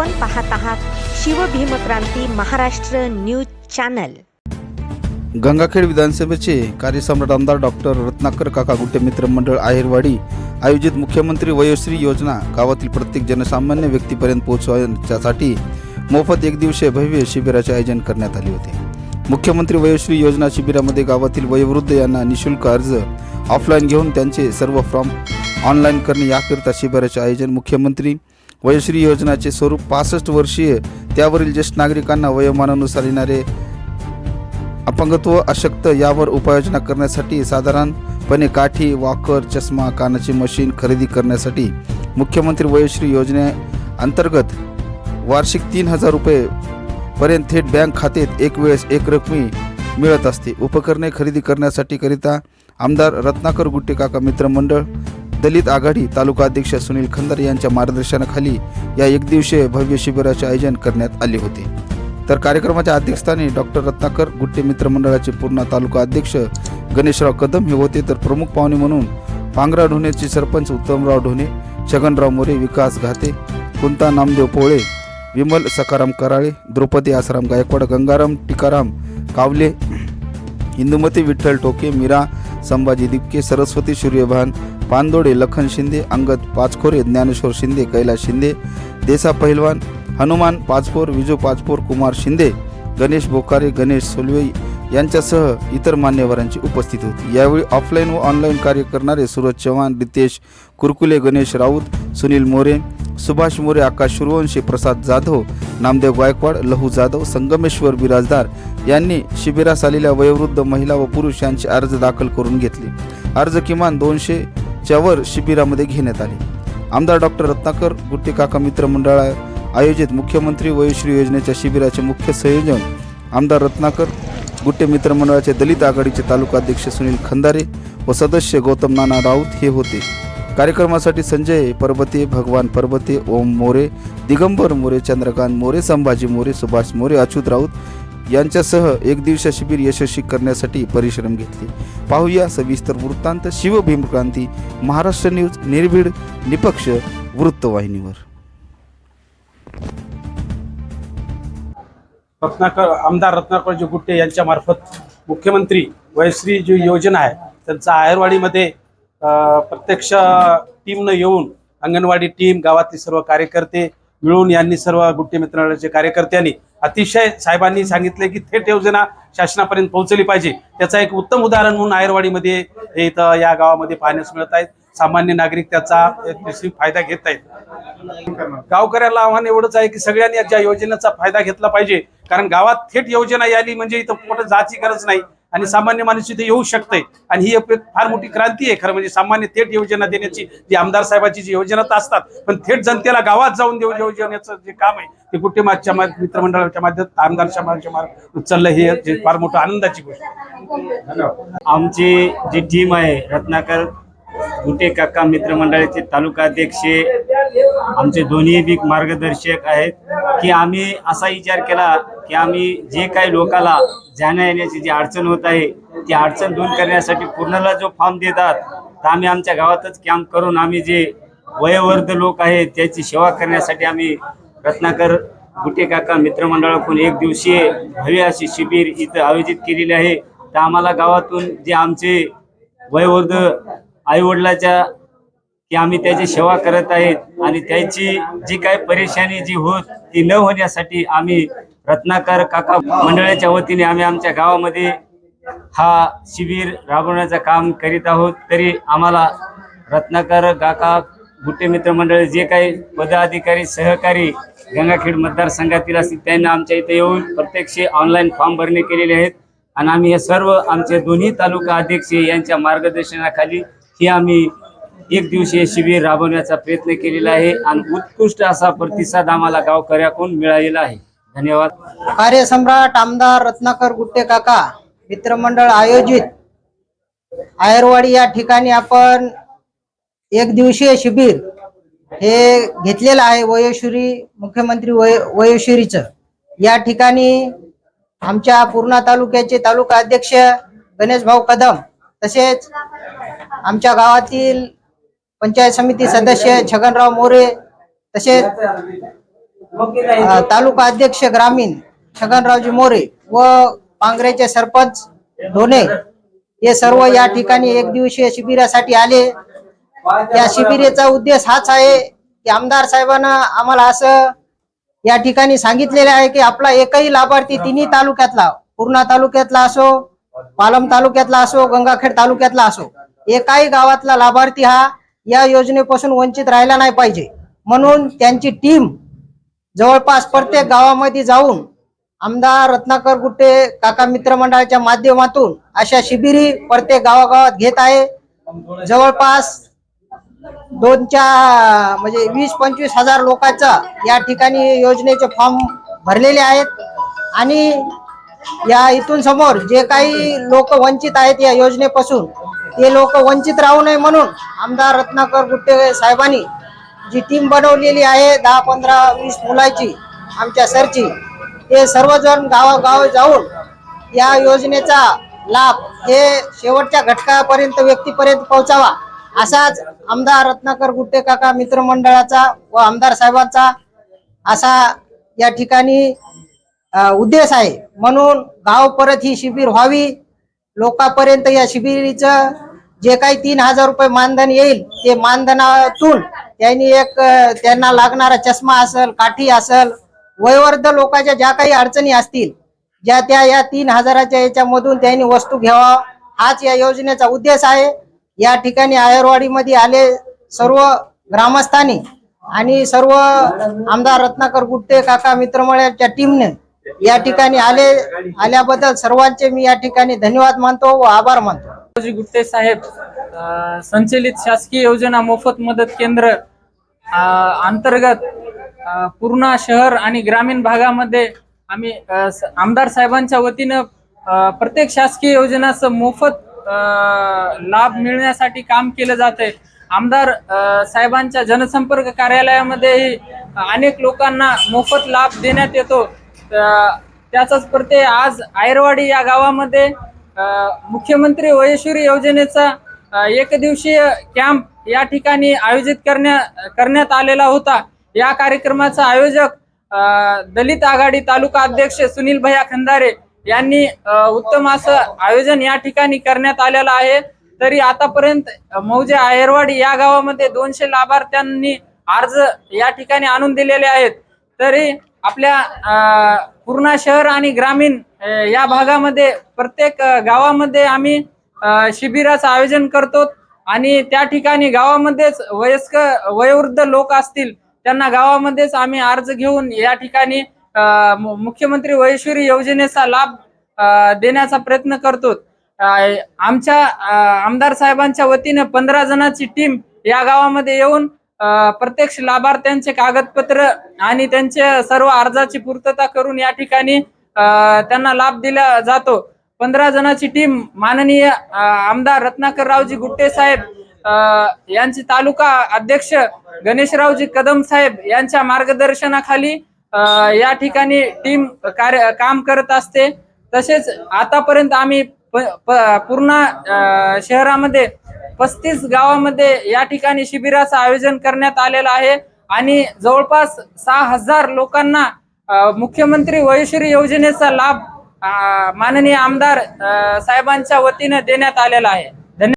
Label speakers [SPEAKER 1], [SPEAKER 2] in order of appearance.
[SPEAKER 1] आपण पाहत आहात शिवभीमक्रांती महाराष्ट्र न्यूज चॅनल.
[SPEAKER 2] गंगाखेड विधानसभेचे कार्यसम्राट आमदार डॉक्टर रत्नाकर काका गुट्टे मित्र मंडळ आहेरवाडी आयोजित मुख्यमंत्री वयोश्री योजना गावातील प्रत्येक जनसामान्य व्यक्तीपर्यंत पोहोचवण्यासाठी मोफत एक दिवसीय भव्य शिबिराचे आयोजन करण्यात आले होते. मुख्यमंत्री वयोश्री योजना शिबिरामध्ये गावातील वयोवृद्ध यांना निशुल्क अर्ज ऑफलाईन घेऊन त्यांचे सर्व फॉर्म ऑनलाईन करणे याकरिता शिबिराचे आयोजन मुख्यमंत्री वयश्री योजनाचे स्वरूप पासष्ट वर्षीय त्यावरील ज्येष्ठ नागरिकांना वयोमानानुसार येणारे अपंगत्व अशक्त यावर उपाययोजना करण्यासाठी साधारणपणे काठी वॉकर चष्मा कानाची मशीन खरेदी करण्यासाठी मुख्यमंत्री वयोश्री योजनेअंतर्गत वार्षिक तीन हजार रुपये पर्यंत थेट बँक खात्यात एक वेळेस एक रकमी मिळत असते. उपकरणे खरेदी करण्यासाठी करिता आमदार रत्नाकर गुट्टे काका मित्रमंडळ दलित आघाडी तालुका अध्यक्ष सुनील खंदर यांच्या मार्गदर्शनाखाली या एकदिवसीय भव्य शिबिराचे आयोजन करण्यात आले होते. तर कार्यक्रमाच्या अध्यक्षस्थानी डॉक्टर रत्नाकर गुट्टे मित्र मंडळाचे पूर्णा तालुका अध्यक्ष गणेशराव कदम हे होते. तर प्रमुख पाहुणे म्हणून पांगरा ढोणेचे सरपंच उत्तमराव ढोणे छगनराव मोरे विकास घाते कुंता नामदेव पोळे विमल सकाराम कराळे द्रौपदी आसाराम गायकवाड गंगाराम टिकाराम कावले इंदुमती विठ्ठल टोके मीरा संभाजी दिपके सरस्वती सूर्यभान पानदोडे लखन शिंदे अंगद पाचखोरे ज्ञानेश्वर शिंदे कैलास शिंदे देसा पहिलवान हनुमान पाचपोर विजू पाचपोर कुमार शिंदे गणेश बोकारे गणेश सोलवे यांच्यासह इतर मान्यवरांची उपस्थिती होती. यावेळी ऑफलाईन व ऑनलाईन कार्य करणारे सूरज चव्हाण रितेश कुरकुले गणेश राऊत सुनील मोरे सुभाष मोरे आकाश सूर्यवंशी प्रसाद जाधव नामदेव गायकवाड लहू जाधव संगमेश्वर बिराजदार यांनी शिबिरास आलेल्या वयोवृद्ध महिला व पुरुष यांचे अर्ज दाखल करून घेतले. अर्ज किमान दोनशे च्यावर शिबिरामध्ये घेण्यात आले. आमदार डॉक्टर रत्नाकर गुट्टे काका मित्र मंडळा आयोजित मुख्यमंत्री वयोश्री योजनेच्या शिबिराचे मुख्य संयोजन आमदार रत्नाकर गुट्टे मित्र मंडळाचे दलित आघाडीचे तालुका अध्यक्ष सुनील खंदारे व सदस्य गौतम नाना राऊत हे होते. कार्यक्रमासाठी संजय परबते भगवान परबते ओम मोरे दिगंबर मोरे चंद्रकांत मोरे संभाजी मोरे सुभाष मोरे अच्युत राऊत यांच्यासह एक दिवसीय शिबिर यशस्वी करण्यासाठी परिश्रम घेतले. पाहूया सविस्तर वृत्तांत शिवभीमक्रांती महाराष्ट्र न्यूज निर्भीड निपक्ष वृत्तवाहिनीवर.
[SPEAKER 3] रत्नाकर आमदार रत्नाकरजी गुट्टे यांच्यामार्फत मुख्यमंत्री वयश्री जी योजना आहे त्यांचा आहेरवाडीमध्ये प्रत्यक्ष टीमनं येऊन अंगणवाडी टीम गावातले सर्व कार्यकर्ते मिळून यांनी सर्व गुट्टे मित्रांचे कार्यकर्त्यांनी अतिशय साहेबांनी सांगितले की थेट योजना शासनापर्यंत पोहोचली पाहिजे. त्याचा एक उत्तम उदाहरण म्हणून आयरवाडीमध्ये हे इथं या गावामध्ये पाहण्यास मिळत आहेत. सामान्य नागरिक त्याचा फायदा घेत आहेत. गावकऱ्याला आव्हान एवढंच आहे की सगळ्यांनी या योजनेचा फायदा घेतला पाहिजे. कारण गावात थेट योजना याली म्हणजे इथं कुठं जायची गरज नाही. आणि सामान्य माणूस इथे येऊ शकते आणि ही एक फार मोठी क्रांती आहे. खरं म्हणजे सामान्य थेट योजना देण्याची जी आमदार साहेबाची जी योजना तर असतात पण थेट जनतेला गावात जाऊन देऊ योजनेचं जे काम आहे ते कुठे मागच्या मित्रमंडळाच्या माध्यमात आमदारच्या मार्फत चाललं हे फार मोठं आनंदाची गोष्ट
[SPEAKER 4] आमची जी टीम आहे रत्नाकर गुटे काका मित्रमंडळाचे तालुका अध्यक्ष आमचे दोन्ही बी मार्गदर्शक आहेत की आम्ही असा विचार केला की आम्ही जे काही लोकाला जाण्या येण्याची जी अडचण होत आहे ती अडचण दूर करण्यासाठी पूर्णला जो फॉर्म देतात तर आम्ही आमच्या गावातच कॅम्प करून आम्ही जे वयोवर्ध लोक आहेत त्याची सेवा करण्यासाठी आम्ही रत्नाकर गुटे काका मित्रमंडळाकडून एक दिवसीय भव्य अशी शिबिर इथं आयोजित केलेली आहे. तर आम्हाला गावातून जे आमचे वयोवर्ध आईवडिलाच्या की आम्ही त्याची सेवा करत आहेत आणि त्याची जी काही परेशानी जी होत ती न होण्यासाठी आम्ही रत्नाकर काका मंडळाच्या वतीने आम्ही आमच्या गावामध्ये हा शिबिर राबवण्याचं काम करीत आहोत. तरी आम्हाला रत्नाकर काका गुट्टे मित्र मंडळ जे काही पदाधिकारी सहकारी गंगाखेड मतदारसंघातील असतील त्यांना आमच्या इथे येऊन प्रत्यक्ष ऑनलाईन फॉर्म भरणे केलेले आहेत. आणि आम्ही हे सर्व आमचे दोन्ही तालुका अध्यक्ष यांच्या मार्गदर्शनाखाली हे आम्ही एक दिवसीय शिबिर राबवण्याचा प्रयत्न केलेला आहे आणि उत्कृष्ट असा प्रतिसाद आम्हाला गावकऱ्याकडून मिळालेला आहे. धन्यवाद.
[SPEAKER 5] कार्यसम्राट आमदार रत्नाकर गुट्टे काका मित्रमंडळ आयोजित. आयरवाडी या ठिकाणी आपण एक दिवसीय शिबिर हे घेतलेलं आहे वयोश्री मुख्यमंत्री वय वयोश्रीचं. या ठिकाणी आमच्या पूर्णा तालुक्याचे तालुका अध्यक्ष गणेश भाऊ कदम तसेच आमच्या गावातील पंचायत समिती सदस्य छगनराव मोरे तसेच तालुका अध्यक्ष ग्रामीण छगनरावजी मोरे व पांगरेचे सरपंच ढोणे हे सर्व या ठिकाणी एक दिवसीय शिबिरासाठी आले. या शिबिरेचा उद्देश हाच आहे की आमदार साहेबांना आम्हाला असं या ठिकाणी सांगितलेले आहे की आपला एकही लाभार्थी तिन्ही तालुक्यातला पूर्णा तालुक्यातला असो पालम तालुक्यातला असो गंगाखेड तालुक्यातला असो एकाही गावातला लाभार्थी हा या योजनेपासून वंचित राहिला नाही पाहिजे. म्हणून त्यांची टीम जवळपास प्रत्येक गावामध्ये जाऊन आमदार रत्नाकर गुट्टे काका मित्रमंडळाच्या माध्यमातून अशा शिबिरी प्रत्येक गावागावात घेत आहे. जवळपास दोनच्या म्हणजे वीस पंचवीस हजार लोकांचा या ठिकाणी योजनेचे फॉर्म भरलेले आहेत. आणि या इथून समोर जे काही लोक वंचित आहेत या योजनेपासून ते लोक वंचित राहू नये म्हणून आमदार रत्नाकर गुट्टे साहेबांनी जी टीम बनवलेली आहे दहा पंधरा वीस मुलाची आमच्या सरची ते सर्वजण गावागाव जाऊन या योजनेचा लाभ हे शेवटच्या घटकापर्यंत व्यक्तीपर्यंत पोहोचावा. असाच आमदार रत्नाकर गुट्टे काका मित्रमंडळाचा व आमदार साहेबांचा असा या ठिकाणी उद्देश आहे. म्हणून गाव परत ही शिबिर व्हावी. लोकांपर्यंत या शिबिरीचं जे काही तीन हजार रुपये मानधन येईल ते मानधनातून त्यांनी एक त्यांना लागणारा चष्मा असेल काठी असेल वयोवृद्ध लोकांच्या ज्या काही अडचणी असतील ज्या त्या या तीन हजाराच्या याच्यामधून त्यांनी वस्तू घ्यावा हाच या योजनेचा उद्देश आहे. या ठिकाणी आयरवाडीमध्ये आले सर्व ग्रामस्थांनी आणि सर्व आमदार रत्नाकर गुट्टे काका मित्रमळ्याच्या टीमने या ठिकाणी आले आल्याबद्दल सर्वांचे मी या ठिकाणी धन्यवाद मानतो व आभार मानतो.
[SPEAKER 6] गुप्ते साहेब संचलित शासकीय योजना मोफत मदत केंद्र अंतर्गत पूर्णा शहर आणि ग्रामीण भागामध्ये आम्ही आमदार साहेबांच्या वतीनं प्रत्येक शासकीय योजनाचं मोफत लाभ मिळण्यासाठी काम केलं जात आहे आमदार साहेबांच्या जनसंपर्क कार्यालयामध्येही अनेक लोकांना मोफत लाभ देण्यात येतो. त्याचाच प्रत्यय आज आयरवाडी या गावामध्ये मुख्यमंत्री वयेश्वरी योजनेचा एक दिवसीय कॅम्प या ठिकाणी आयोजित करण्या करण्यात आलेला होता. या कार्यक्रमाचा आयोजक दलित आघाडी तालुका अध्यक्ष सुनील भैया खंदारे यांनी उत्तम असं आयोजन या ठिकाणी करण्यात आलेलं आहे. तरी आतापर्यंत मौजे आयरवाडी या गावामध्ये दोनशे लाभार्थ्यांनी अर्ज या ठिकाणी आणून दिलेले आहेत. तरी आपल्या अ, पूर्णा शहर आणि ग्रामीण या भागामध्ये प्रत्येक गावामध्ये आम्ही अ, शिबिराचं आयोजन करतो आणि त्या ठिकाणी गावामध्येच वयस्क वयोवृद्ध लोक असतील त्यांना गावामध्येच आम्ही अर्ज घेऊन या ठिकाणी मुख्यमंत्री वयश्वरी योजनेचा लाभ देण्याचा प्रयत्न करतो. आमच्या आमदार साहेबांच्या वतीने पंधरा जणांची टीम या गावामध्ये येऊन प्रत्यक्ष लाभार्थ्यांचे कागदपत्र आणि त्यांचे सर्व अर्जाची पूर्तता करून या ठिकाणी अ, त्यांना लाभ दिला जातो. पंधरा जणांची टीम माननीय आमदार रत्नाकररावजी गुट्टे साहेब अ, यांचे तालुका अध्यक्ष गणेशरावजी कदम साहेब यांच्या मार्गदर्शनाखाली अ, या ठिकाणी टीम कार्य काम करत असते. तसेच आतापर्यंत आम्ही प- पूर्ण शहरामध्ये पस्तीस गावामध्ये या ठिकाणी शिबिराचं आयोजन करण्यात आलेलं आहे. आणि जवळपास सहा हजार लोकांना मुख्यमंत्री वयश्री योजनेचा लाभ माननीय आमदार अ, साहेबांच्या वतीने देण्यात आलेला आहे.